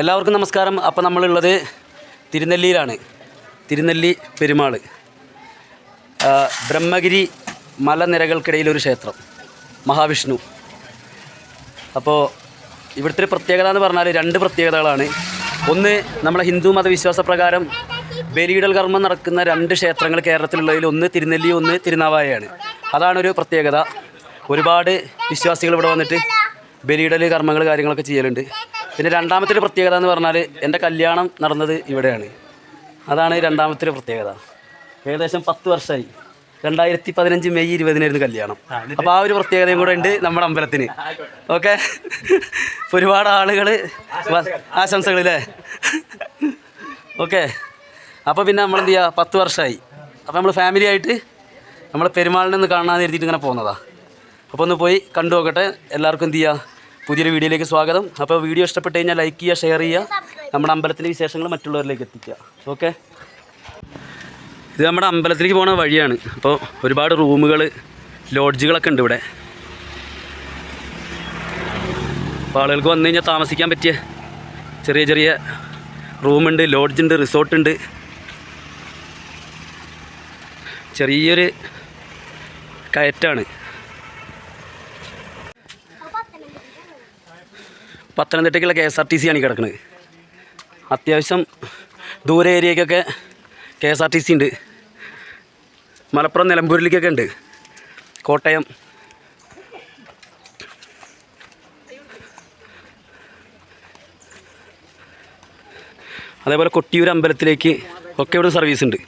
എല്ലാവർക്കും നമസ്കാരം. അപ്പോൾ നമ്മളുള്ളത് തിരുനെല്ലിയിലാണ്. തിരുനെല്ലി പെരുമാൾ ബ്രഹ്മഗിരി മലനിരകൾക്കിടയിലൊരു ക്ഷേത്രം. മഹാവിഷ്ണു. അപ്പോൾ ഇവിടുത്തെ ഒരു പ്രത്യേകത എന്ന് പറഞ്ഞാൽ രണ്ട് പ്രത്യേകതകളാണ്. ഒന്ന് നമ്മളെ ഹിന്ദു മതവിശ്വാസ പ്രകാരം ബലിയിടൽ കർമ്മം നടക്കുന്ന രണ്ട് ക്ഷേത്രങ്ങൾ കേരളത്തിലുള്ളതിൽ ഒന്ന് തിരുനെല്ലി ഒന്ന് തിരുനാവായയാണ്. അതാണ് ഒരു പ്രത്യേകത. ഒരുപാട് വിശ്വാസികൾ ഇവിടെ വന്നിട്ട് ബലിയിടൽ കർമ്മങ്ങൾ കാര്യങ്ങളൊക്കെ ചെയ്യലുണ്ട്. പിന്നെ രണ്ടാമത്തെ ഒരു പ്രത്യേകത എന്ന് പറഞ്ഞാൽ എന്റെ കല്യാണം നടന്നത് ഇവിടെയാണ്. അതാണ് രണ്ടാമത്തെ ഒരു പ്രത്യേകത. ഏകദേശം പത്ത് വർഷമായി രണ്ടായിരത്തി പതിനഞ്ച് മെയ് ഇരുപതിനായിരുന്നു കല്യാണം. അപ്പോൾ ആ ഒരു പ്രത്യേകതയും കൂടെ ഉണ്ട് നമ്മുടെ അമ്പലത്തിന്. ഓക്കെ? ഒരുപാട് ആളുകൾ ആശംസകളില്ലേ ഓക്കെ? അപ്പോൾ പിന്നെ നമ്മൾ എന്ത് ചെയ്യുക പത്ത് വർഷമായി അപ്പോൾ നമ്മൾ ഫാമിലി ആയിട്ട് നമ്മൾ പെരുമാളിനെ ഒന്ന് കാണാൻ എഴുതിയിട്ട് ഇങ്ങനെ പോകുന്നതാണ് അപ്പോൾ ഒന്ന് പോയി കണ്ടു നോക്കട്ടെ. എല്ലാവർക്കും എന്ത് ചെയ്യുക പുതിയൊരു വീഡിയോയിലേക്ക് സ്വാഗതം. അപ്പോൾ വീഡിയോ ഇഷ്ടപ്പെട്ട് കഴിഞ്ഞാൽ ലൈക്ക് ചെയ്യുക ഷെയർ ചെയ്യുക. നമ്മുടെ അമ്പലത്തിന്റെ വിശേഷങ്ങൾ മറ്റുള്ളവരിലേക്ക് എത്തിക്കുക. ഓക്കെ ഇത് നമ്മുടെ അമ്പലത്തിലേക്ക് പോകുന്ന വഴിയാണ്. അപ്പോൾ ഒരുപാട് റൂമുകൾ ലോഡ്ജുകളൊക്കെ ഉണ്ട് ഇവിടെ. അപ്പോൾ ആളുകൾക്ക് വന്നു കഴിഞ്ഞാൽ താമസിക്കാൻ പറ്റിയ ചെറിയ ചെറിയ റൂമുണ്ട് ലോഡ്ജുണ്ട് റിസോർട്ടുണ്ട് ചെറിയൊരു കയറ്റാണ്. പത്തനംതിട്ടയ്ക്കുള്ള K S R T C ആണ് ഈ കിടക്കുന്നത് അത്യാവശ്യം ദൂര ഏരിയക്കൊക്കെ K S R T C ഉണ്ട്. മലപ്പുറം നിലമ്പൂരിലേക്കൊക്കെ ഉണ്ട്. കോട്ടയം. അതേപോലെ കൊട്ടിയൂർ അമ്പലത്തിലേക്ക് ഒക്കെ ഇവിടെ സർവീസ് ഉണ്ട്.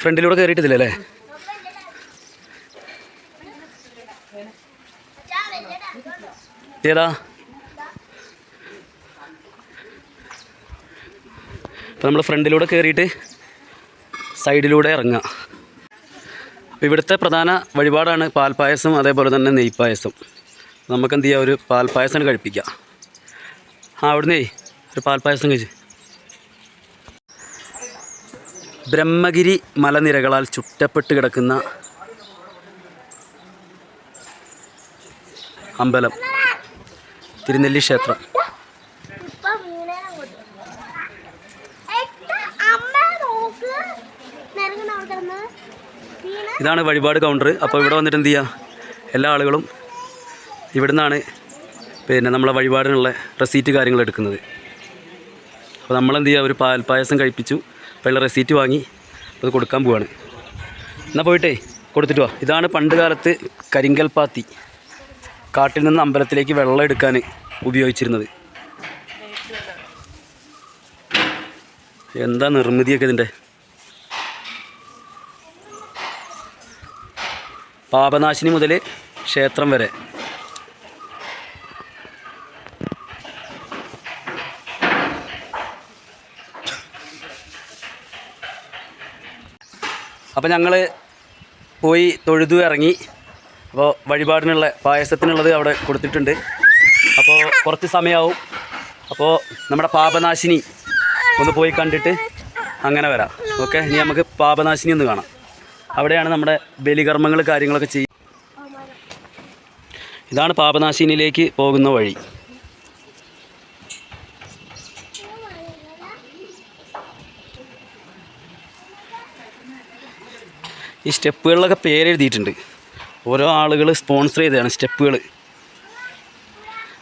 ഫ്രണ്ടിലൂടെ കയറിയിട്ടില്ല അല്ലേ? ഏതാ? അപ്പം നമ്മൾ ഫ്രണ്ടിലൂടെ കയറിയിട്ട് സൈഡിലൂടെ ഇറങ്ങുക ഇവിടുത്തെ പ്രധാന വഴിപാടാണ് പാൽപ്പായസം അതേപോലെ തന്നെ നെയ്പ്പായസം. നമുക്ക് എന്ത് ചെയ്യുക ഒരു പാൽപ്പായസം കഴിപ്പിക്കുക ആ അവിടുന്നേ ഒരു പാൽപ്പായസം കഴിച്ച്. ബ്രഹ്മഗിരി മലനിരകളാൽ ചുറ്റപ്പെട്ട് കിടക്കുന്ന അമ്പലം. തിരുനെല്ലി ക്ഷേത്രം. ഇതാണ് വഴിപാട് കൗണ്ടർ. അപ്പോൾ ഇവിടെ വന്നിട്ട് എന്ത് ചെയ്യുക എല്ലാ ആളുകളും ഇവിടെ നിന്നാണ് പിന്നെ നമ്മളെ വഴിപാടിനുള്ള റെസീറ്റ് കാര്യങ്ങൾ എടുക്കുന്നത്. അപ്പോൾ നമ്മളെന്ത് ചെയ്യുക ഒരു പാൽപ്പായസം കഴിപ്പിച്ചു. അപ്പോൾ റെസീറ്റ് വാങ്ങി അത് കൊടുക്കാൻ പോവാണ്. എന്നാൽ പോയിട്ടേ കൊടുത്തിട്ട് വാ. ഇതാണ് പണ്ട് കാലത്ത് കരിങ്കൽപ്പാത്തി കാട്ടിൽ നിന്ന് അമ്പലത്തിലേക്ക് വെള്ളം എടുക്കാൻ ഉപയോഗിച്ചിരുന്നത്. എന്താ നിർമ്മിതിയൊക്കെ ഇതിന്റെ? പാപനാശിനി മുതൽ ക്ഷേത്രം വരെ. അപ്പോൾ ഞങ്ങൾ പോയി തൊഴുതു ഇറങ്ങി. അപ്പോൾ വഴിപാടിനുള്ള പായസത്തിനുള്ളത് അവിടെ കൊടുത്തിട്ടുണ്ട്. അപ്പോൾ കുറച്ച് സമയമാവും അപ്പോൾ നമ്മുടെ പാപനാശിനി ഒന്ന് പോയി കണ്ടിട്ട് അങ്ങനെ വരാം. ഓക്കെ? ഇനി നമുക്ക് പാപനാശിനി ഒന്ന് കാണാം. അവിടെയാണ് നമ്മുടെ ബലികർമ്മങ്ങൾ കാര്യങ്ങളൊക്കെ ചെയ്യുക ഇതാണ് പാപനാശിനിയിലേക്ക് പോകുന്ന വഴി. ഈ സ്റ്റെപ്പുകളിലൊക്കെ പേരെഴുതിയിട്ടുണ്ട്. ഓരോ ആളുകൾ സ്പോൺസർ ചെയ്തതാണ് സ്റ്റെപ്പുകൾ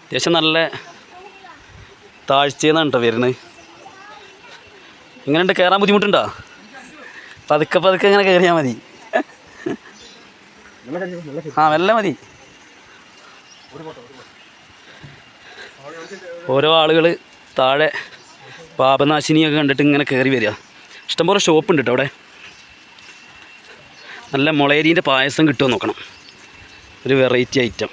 അത്യാവശ്യം നല്ല താഴ്ചയെന്നാണ് കേട്ടോ വരുന്നത്. എങ്ങനെയുണ്ട് കയറാൻ ബുദ്ധിമുട്ടുണ്ടോ? പതുക്കെ പതുക്കെ ഇങ്ങനെ കയറിയാൽ മതി. ആ മെല്ലെ മതി. ഓരോ ആളുകൾ താഴെ പാപനാശിനിയൊക്കെ കണ്ടിട്ട് ഇങ്ങനെ കയറി വരിക. ഇഷ്ടംപോലെ ഷോപ്പ് ഉണ്ട് കേട്ടോ അവിടെ? നല്ല മുളയരീന്റെ പായസം കിട്ടുമോ നോക്കണം. ഒരു വെറൈറ്റി ഐറ്റം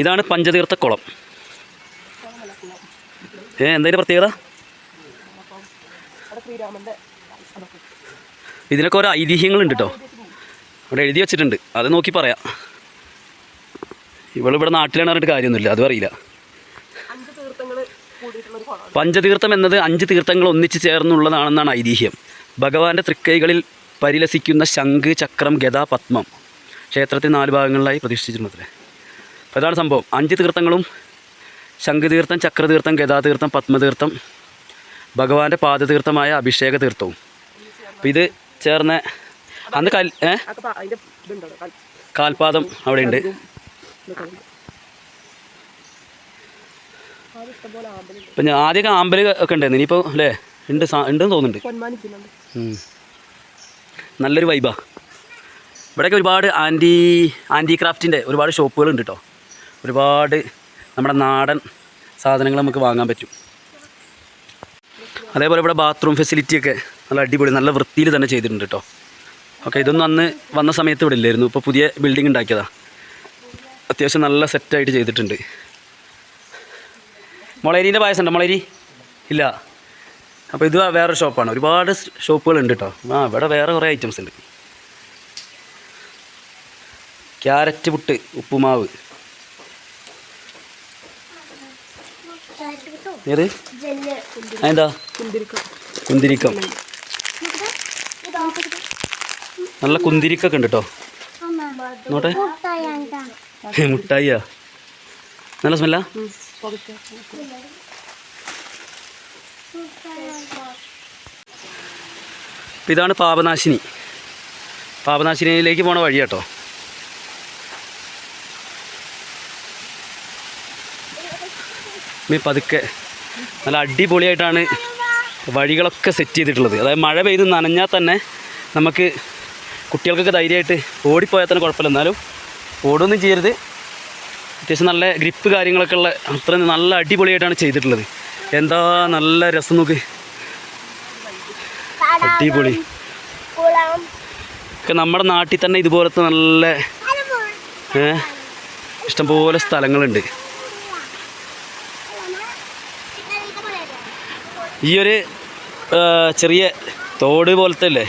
ഇതാണ് പഞ്ചതീർത്ഥ കുളം. ഏ എന്തായാലും പ്രത്യേകത? ഇതിനൊക്കെ ഓരോ ഐതിഹ്യങ്ങളുണ്ട് കേട്ടോ അവിടെ എഴുതി വെച്ചിട്ടുണ്ട്. അത് നോക്കി പറയാം. ഇവളിവിടെ നാട്ടിലാണ് പറഞ്ഞിട്ട് കാര്യമൊന്നുമില്ല. അതും അറിയില്ല. പഞ്ചതീർത്ഥം എന്നത് അഞ്ച് തീർത്ഥങ്ങൾ ഒന്നിച്ച് ചേർന്നുള്ളതാണെന്നാണ് ഐതിഹ്യം. ഭഗവാന്റെ തൃക്കൈകളിൽ പരിലസിക്കുന്ന ശംഖ് ചക്രം ഗത പത്മം ക്ഷേത്രത്തിൽ നാല് ഭാഗങ്ങളിലായി പ്രതിഷ്ഠിച്ചിട്ടുണ്ടത്രേ അത്രേ അതാണ് സംഭവം. അഞ്ച് തീർത്ഥങ്ങളും ശംഖുതീർത്ഥം ചക്രതീർത്ഥം ഗതാതീർത്ഥം പത്മതീർത്ഥം ഭഗവാന്റെ പാദതീർത്ഥമായ അഭിഷേക തീർത്ഥവും. ഇത് ചേർന്ന അന്ന് കൽ ഏ? കാൽപാദം അവിടെയുണ്ട്. ഇപ്പം ഞാൻ ആദ്യമൊക്കെ ആമ്പൽ ഒക്കെ ഉണ്ടായിരുന്നു. ഇനിയിപ്പോൾ അല്ലേ? ഉണ്ട് ഉണ്ടെന്ന് തോന്നുന്നുണ്ട്. നല്ലൊരു വൈബാ ഇവിടെയൊക്കെ ഒരുപാട് ആന്റി ആന്റി ക്രാഫ്റ്റിന്റെ ഒരുപാട് ഷോപ്പുകൾ ഉണ്ട് കേട്ടോ ഒരുപാട് നമ്മുടെ നാടൻ സാധനങ്ങൾ നമുക്ക് വാങ്ങാൻ പറ്റും. അതേപോലെ ഇവിടെ ബാത്റൂം ഫെസിലിറ്റിയൊക്കെ നല്ല അടിപൊളി നല്ല വൃത്തിയിൽ തന്നെ ചെയ്തിട്ടുണ്ട് കേട്ടോ ഓക്കെ ഇതൊന്നും അന്ന് വന്ന സമയത്ത് ഇവിടെ ഇല്ലായിരുന്നു. ഇപ്പോൾ പുതിയ ബിൽഡിംഗ് ഉണ്ടാക്കിയതാണ് അത്യാവശ്യം നല്ല സെറ്റായിട്ട് ചെയ്തിട്ടുണ്ട്. മുളേരീന്റെ പായസം ഉണ്ടോ മുളേരി? ഇല്ല. അപ്പോൾ ഇത് വേറെ ഷോപ്പാണ്. ഒരുപാട് ഷോപ്പുകൾ ഉണ്ട് കേട്ടോ ആ ഇവിടെ വേറെ കുറേ ഐറ്റംസ് ഉണ്ട്. ക്യാരറ്റ് പുട്ട് ഉപ്പുമാവ്. ഏത്? അതെന്താ? കുന്തിരിക്കം. നല്ല കുന്തിരിക്കൊക്കെ ഉണ്ട് കേട്ടോ നോട്ടെ. മുട്ടായിയാ? നല്ല സ്മെല്ലാ? ഇപ്പം ഇതാണ് പാപനാശിനി. പാപനാശിനിയിലേക്ക് പോണ വഴി കേട്ടോ പതുക്കെ നല്ല അടിപൊളിയായിട്ടാണ് വഴികളൊക്കെ സെറ്റ് ചെയ്തിട്ടുള്ളത്. അതായത് മഴ പെയ്ത് നനഞ്ഞാൽ തന്നെ നമുക്ക് കുട്ടികൾക്കൊക്കെ ധൈര്യമായിട്ട് ഓടിപ്പോയാൽ തന്നെ കുഴപ്പമില്ല. എന്നാലും ഓടൊന്നും ചെയ്യരുത്. അത്യാവശ്യം നല്ല ഗ്രിപ്പ് കാര്യങ്ങളൊക്കെ ഉള്ള അത്ര നല്ല അടിപൊളിയായിട്ടാണ് ചെയ്തിട്ടുള്ളത്. എന്താ നല്ല രസം നോക്ക്. അടിപൊളി. ഒക്കെ നമ്മുടെ നാട്ടിൽ തന്നെ ഇതുപോലത്തെ നല്ല ഇഷ്ടംപോലെ സ്ഥലങ്ങളുണ്ട്. ഈ ഒരു ചെറിയ തോട് പോലത്തെ അല്ലേ?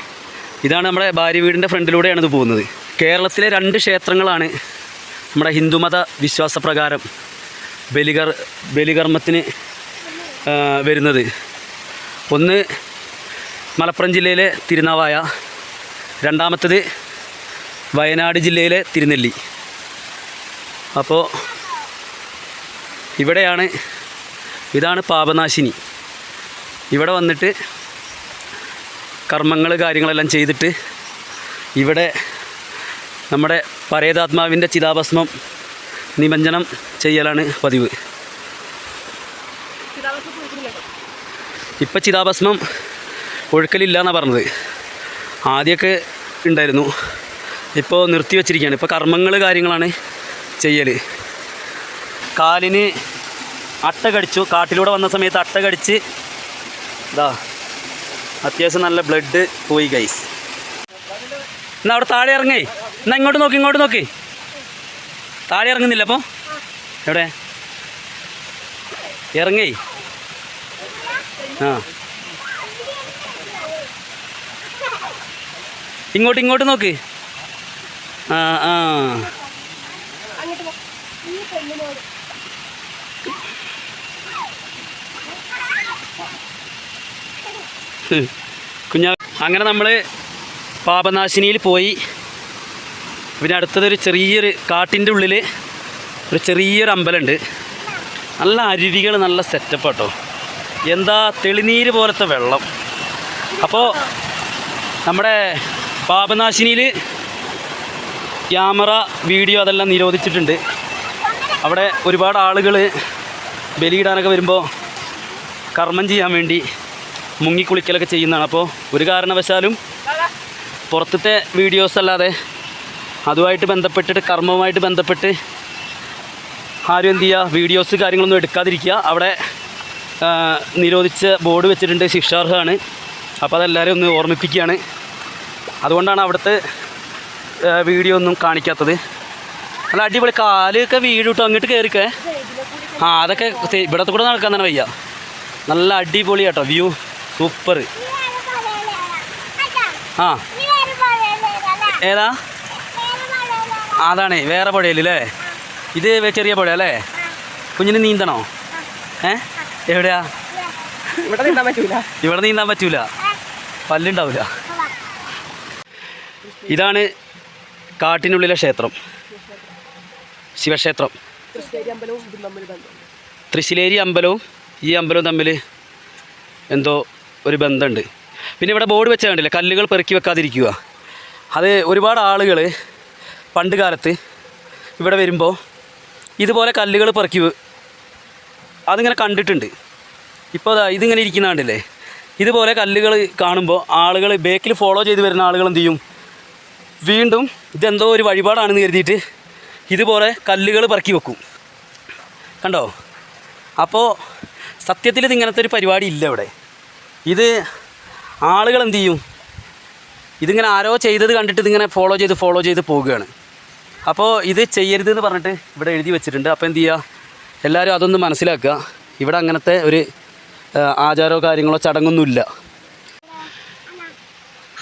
ഇതാണ് നമ്മുടെ ഭാര്യ വീടിന്റെ ഫ്രണ്ടിലൂടെയാണ് ഇത് പോകുന്നത്. കേരളത്തിലെ രണ്ട് ക്ഷേത്രങ്ങളാണ് നമ്മുടെ ഹിന്ദുമത വിശ്വാസപ്രകാരം ബലികർ ബലികർമ്മത്തിന് വരുന്നത്. ഒന്ന് മലപ്പുറം ജില്ലയിലെ തിരുനാവായ. രണ്ടാമത്തത് വയനാട് ജില്ലയിലെ തിരുനെല്ലി. അപ്പോൾ ഇവിടെയാണ് ഇതാണ് പാപനാശിനി. ഇവിടെ വന്നിട്ട് കർമ്മങ്ങൾ കാര്യങ്ങളെല്ലാം ചെയ്തിട്ട് ഇവിടെ നമ്മുടെ പരേതാത്മാവിന്റെ ചിതാഭസ്മം നിമഞ്ജനം ചെയ്യലാണ് പതിവ്. ഇപ്പം ചിതാഭസ്മം ഒഴുക്കലില്ല എന്നാണ് പറഞ്ഞത്. ആദ്യമൊക്കെ ഉണ്ടായിരുന്നു. ഇപ്പോൾ നിർത്തി വച്ചിരിക്കുകയാണ്. ഇപ്പോൾ കർമ്മങ്ങൾ കാര്യങ്ങളാണ് ചെയ്യൽ. കാലിന് അട്ട കടിച്ചു. കാട്ടിലൂടെ വന്ന സമയത്ത് അട്ട കടിച്ച് ഇതാ അത്യാവശ്യം നല്ല ബ്ലഡ് പോയി ഗൈസ് എന്നാ അവിടെ താഴെ ഇറങ്ങേ. എന്നാ ഇങ്ങോട്ട് നോക്കി ഇങ്ങോട്ട് നോക്കി. താഴെ ഇറങ്ങുന്നില്ല അപ്പോൾ എവിടെ? ഇറങ്ങേ. ആ. ഇങ്ങോട്ട് ഇങ്ങോട്ട് നോക്ക്. ആ ആ. കുഞ്ഞാ അങ്ങനെ നമ്മൾ പാപനാശിനിയിൽ പോയി. പിന്നെ അടുത്തതൊരു ചെറിയൊരു കാട്ടിന്റെ ഉള്ളിൽ ഒരു ചെറിയൊരു അമ്പലമുണ്ട്. നല്ല അരുവികൾ നല്ല സെറ്റപ്പ് കേട്ടോ എന്താ തെളിനീര് പോലത്തെ വെള്ളം. അപ്പോൾ നമ്മുടെ പാപനാശിനിയിൽ ക്യാമറ വീഡിയോ അതെല്ലാം നിരോധിച്ചിട്ടുണ്ട്. അവിടെ ഒരുപാട് ആളുകൾ ബലിയിടാനൊക്കെ വരുമ്പോൾ കർമ്മം ചെയ്യാൻ വേണ്ടി മുങ്ങിക്കുളിക്കലൊക്കെ ചെയ്യുന്നതാണ്. അപ്പോൾ ഒരു കാരണവശാലും പുറത്തത്തെ വീഡിയോസ് അല്ലാതെ അതുമായിട്ട് ബന്ധപ്പെട്ടിട്ട് കർമ്മവുമായിട്ട് ബന്ധപ്പെട്ട് ആരും എന്ത് ചെയ്യുക വീഡിയോസ് കാര്യങ്ങളൊന്നും എടുക്കാതിരിക്കുക. അവിടെ നിരോധിച്ച ബോർഡ് വെച്ചിട്ടുണ്ട് ശിക്ഷാർഹമാണ് അപ്പോൾ അതെല്ലാവരും ഒന്ന് ഓർമ്മിപ്പിക്കുകയാണ്. അതുകൊണ്ടാണ് അവിടുത്തെ വീഡിയോ ഒന്നും കാണിക്കാത്തത്. നല്ല അടിപൊളി കാലൊക്കെ വീട് കിട്ടും അങ്ങോട്ട് കയറിക്കേ ആ അതൊക്കെ ഇവിടത്തെ കൂടെ നടക്കാൻ തന്നെ വയ്യ. നല്ല അടിപൊളി കേട്ടോ വ്യൂ. സൂപ്പർ ആ. ഏതാ. അതാണ് വേറെ പുഴയല്ലേ ഇത് ചെറിയ പുഴ അല്ലേ കുഞ്ഞിന് നീന്തണോ? ഏ? എവിടെയാ? ഇവിടെ നീന്താൻ പറ്റൂല. ഇവിടെ നീന്താൻ പറ്റൂല. പല്ലുണ്ടാവില്ല ഇതാണ് കാട്ടിനുള്ളിലെ ക്ഷേത്രം. ശിവക്ഷേത്രം. തൃശ്ശിലേരി അമ്പലവും ഈ അമ്പലവും തമ്മിൽ എന്തോ ഒരു ബന്ധമുണ്ട്. പിന്നെ ഇവിടെ ബോർഡ് വെച്ചാൽ കണ്ടില്ല? കല്ലുകൾ പെറുക്കി വെക്കാതിരിക്കുക. അത് ഒരുപാട് ആളുകൾ പണ്ട് കാലത്ത് ഇവിടെ വരുമ്പോൾ ഇതുപോലെ കല്ലുകൾ പെറുക്കി അതിങ്ങനെ കണ്ടിട്ടുണ്ട്. ഇപ്പോൾ അതാ ഇതിങ്ങനെ ഇരിക്കുന്നതാണ്ടല്ലേ ഇതുപോലെ കല്ലുകൾ കാണുമ്പോൾ ആളുകൾ ബേക്കിൽ ഫോളോ ചെയ്ത് വരുന്ന ആളുകൾ എന്ത് ചെയ്യും? വീണ്ടും ഇതെന്തോ ഒരു വഴിപാടാണെന്ന് കരുതിയിട്ട് ഇതുപോലെ കല്ലുകൾ പറക്കി വെക്കും. കണ്ടോ? അപ്പോൾ സത്യത്തിൽ ഇത് ഇങ്ങനത്തെ ഒരു പരിപാടി ഇല്ല ഇവിടെ. ഇത് ആളുകൾ എന്ത് ചെയ്യും? ഇതിങ്ങനെ ആരോ ചെയ്തത് കണ്ടിട്ട് ഇതിങ്ങനെ ഫോളോ ചെയ്ത് ഫോളോ ചെയ്ത് പോവുകയാണ്. അപ്പോൾ ഇത് ചെയ്യരുത് എന്ന് പറഞ്ഞിട്ട് ഇവിടെ എഴുതി വെച്ചിട്ടുണ്ട്. അപ്പോൾ എന്ത് ചെയ്യുക എല്ലാവരും അതൊന്ന് മനസ്സിലാക്കുക. ഇവിടെ അങ്ങനത്തെ ഒരു ആചാരോ ആചാരമോ കാര്യങ്ങളോ ചടങ്ങൊന്നുമില്ല.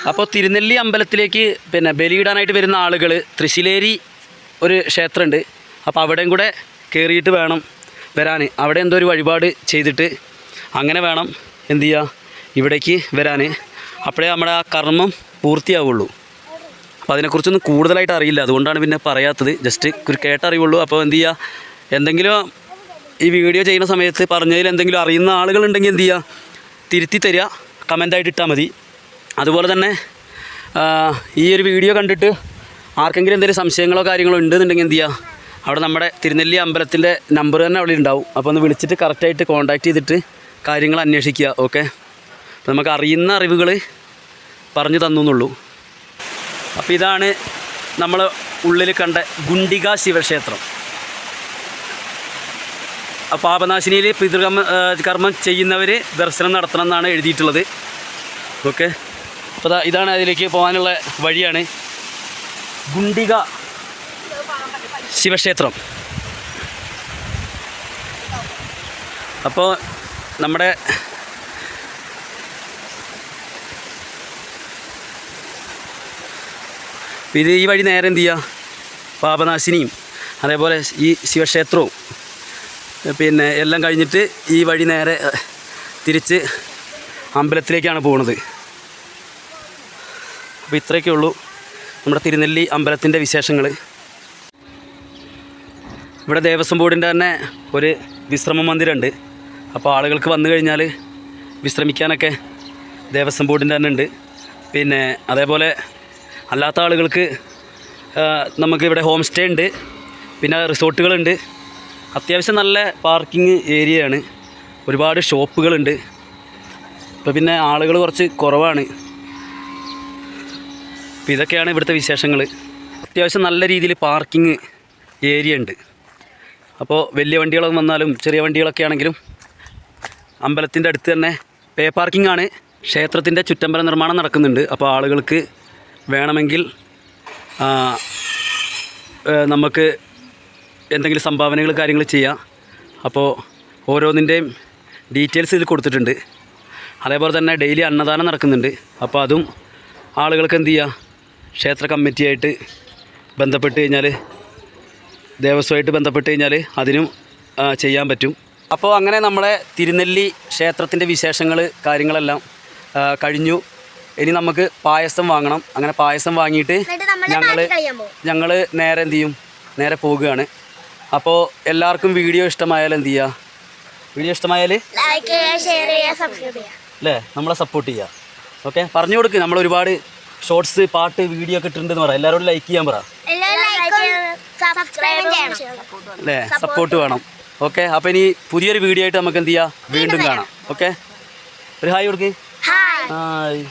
അപ്പോൾ തിരുനെല്ലി അമ്പലത്തിലേക്ക് പിന്നെ ബലിയിടാനായിട്ട് വരുന്ന ആളുകൾ തൃശ്ശിലേരി ഒരു ക്ഷേത്രമുണ്ട് അപ്പോൾ അവിടെയും കൂടെ കയറിയിട്ട് വേണം വരാൻ അവിടെ എന്തോ ഒരു വഴിപാട് ചെയ്തിട്ട് അങ്ങനെ വേണം എന്തു ചെയ്യുക ഇവിടേക്ക് വരാൻ അപ്പോഴേ നമ്മുടെ ആ കർമ്മം പൂർത്തിയാവുള്ളൂ. അപ്പോൾ അതിനെക്കുറിച്ചൊന്നും കൂടുതലായിട്ട് അറിയില്ല. അതുകൊണ്ടാണ് പിന്നെ പറയാത്തത്. ജസ്റ്റ് ഒരു കേട്ടറിവുള്ളൂ. അപ്പോൾ എന്ത് ചെയ്യുക എന്തെങ്കിലും ഈ വീഡിയോ ചെയ്യുന്ന സമയത്ത് പറഞ്ഞതിൽ എന്തെങ്കിലും അറിയുന്ന ആളുകളുണ്ടെങ്കിൽ എന്ത് ചെയ്യുക തിരുത്തി തരിക. കമന്റായിട്ട് ഇട്ടാൽ മതി. അതുപോലെ തന്നെ ഈ ഒരു വീഡിയോ കണ്ടിട്ട് ആർക്കെങ്കിലും എന്തെങ്കിലും സംശയങ്ങളോ കാര്യങ്ങളോ ഉണ്ടെന്നുണ്ടെങ്കിൽ എന്ത് ചെയ്യുക അവിടെ നമ്മുടെ തിരുനെല്ലി അമ്പലത്തിന്റെ നമ്പർ തന്നെ അവിടെ ഉണ്ടാവും. അപ്പോൾ ഒന്ന് വിളിച്ചിട്ട് കറക്റ്റായിട്ട് കോൺടാക്റ്റ് ചെയ്തിട്ട് കാര്യങ്ങൾ അന്വേഷിക്കുക. ഓക്കെ നമുക്ക് അറിയുന്ന അറിവുകൾ പറഞ്ഞു തന്നു എന്നുള്ളൂ. അപ്പോൾ ഇതാണ് നമ്മൾ ഉള്ളിൽ കണ്ട ഗുണ്ടിക ശിവക്ഷേത്രം. പാപനാശിനിയിൽ പിതൃകർമ്മ കർമ്മം ചെയ്യുന്നവർ ദർശനം നടത്തണം എന്നാണ് എഴുതിയിട്ടുള്ളത്. ഓക്കെ. അപ്പോൾ ഇതാണ് അതിലേക്ക് പോകാനുള്ള വഴിയാണ്. ഗുണ്ടിക ശിവക്ഷേത്രം. അപ്പോൾ നമ്മുടെ ഇത് ഈ വഴി നേരെ എന്ത് ചെയ്യുക പാപനാശിനിയും അതേപോലെ ഈ ശിവക്ഷേത്രവും പിന്നെ എല്ലാം കഴിഞ്ഞിട്ട് ഈ വഴി നേരെ തിരിച്ച് അമ്പലത്തിലേക്കാണ് പോകുന്നത് അപ്പോൾ ഇത്രയൊക്കെ ഉള്ളൂ നമ്മുടെ തിരുനെല്ലി അമ്പലത്തിന്റെ വിശേഷങ്ങൾ ഇവിടെ ദേവസ്വം ബോർഡിന്റെ തന്നെ ഒരു വിശ്രമ മന്ദിരമുണ്ട് അപ്പോൾ ആളുകൾക്ക് വന്നു കഴിഞ്ഞാൽ വിശ്രമിക്കാനൊക്കെ ദേവസ്വം ബോർഡിന്റെ തന്നെ ഉണ്ട്. പിന്നെ അതേപോലെ അല്ലാത്ത ആളുകൾക്ക് നമുക്കിവിടെ ഹോം സ്റ്റേ ഉണ്ട്. പിന്നെ റിസോർട്ടുകളുണ്ട്. അത്യാവശ്യം നല്ല പാർക്കിംഗ് ഏരിയയാണ് ഒരുപാട് ഷോപ്പുകളുണ്ട് ഇപ്പോൾ പിന്നെ ആളുകൾ കുറച്ച് കുറവാണ്. അപ്പോൾ ഇതൊക്കെയാണ് ഇവിടുത്തെ വിശേഷങ്ങൾ അത്യാവശ്യം നല്ല രീതിയിൽ പാർക്കിംഗ് ഏരിയ ഉണ്ട്. അപ്പോൾ വലിയ വണ്ടികളൊക്കെ വന്നാലും ചെറിയ വണ്ടികളൊക്കെ ആണെങ്കിലും അമ്പലത്തിന്റെ അടുത്ത് തന്നെ പേ പാർക്കിംഗ് ആണ്. ക്ഷേത്രത്തിന്റെ ചുറ്റമ്പല നിർമ്മാണം നടക്കുന്നുണ്ട്. അപ്പോൾ ആളുകൾക്ക് വേണമെങ്കിൽ നമുക്ക് എന്തെങ്കിലും സംഭാവനകൾ കാര്യങ്ങൾ ചെയ്യാം. അപ്പോൾ ഓരോന്നിന്റെയും ഡീറ്റെയിൽസ് ഇതിൽ കൊടുത്തിട്ടുണ്ട്. അതേപോലെ തന്നെ ഡെയിലി അന്നദാനം നടക്കുന്നുണ്ട്. അപ്പോൾ അതും ആളുകൾക്ക് എന്ത് ചെയ്യുക ക്ഷേത്ര കമ്മിറ്റിയായിട്ട് ബന്ധപ്പെട്ട് കഴിഞ്ഞാൽ ദേവസ്വമായിട്ട് ബന്ധപ്പെട്ട് കഴിഞ്ഞാൽ അതിനും ചെയ്യാൻ പറ്റും. അപ്പോൾ അങ്ങനെ നമ്മളെ തിരുനെല്ലി ക്ഷേത്രത്തിന്റെ വിശേഷങ്ങൾ കാര്യങ്ങളെല്ലാം കഴിഞ്ഞു. ഇനി നമുക്ക് പായസം വാങ്ങണം. അങ്ങനെ പായസം വാങ്ങിയിട്ട് ഞങ്ങൾ ഞങ്ങൾ നേരെ എന്ത് ചെയ്യും? നേരെ പോകുകയാണ് അപ്പോൾ എല്ലാവർക്കും വീഡിയോ ഇഷ്ടമായാൽ എന്ത് ചെയ്യുക വീഡിയോ ഇഷ്ടമായാൽ അല്ലേ? നമ്മളെ സപ്പോർട്ട് ചെയ്യുക. ഓക്കെ പറഞ്ഞു കൊടുക്ക്. നമ്മൾ ഒരുപാട് ഷോർട്സ് പാട്ട് വീഡിയോ ഒക്കെ ഇട്ടിട്ടുണ്ടെന്ന് പറ. എല്ലാവരോടും ലൈക്ക് ചെയ്യാൻ പറ. അല്ലേ? സപ്പോർട്ട് വേണം. ഓക്കെ അപ്പോൾ ഇനി പുതിയൊരു വീഡിയോ ആയിട്ട് നമുക്ക് എന്ത് ചെയ്യാം? വീണ്ടും കാണാം. ഓക്കെ ഒരു ഹായ് കൊടുക്ക്. ഹായ്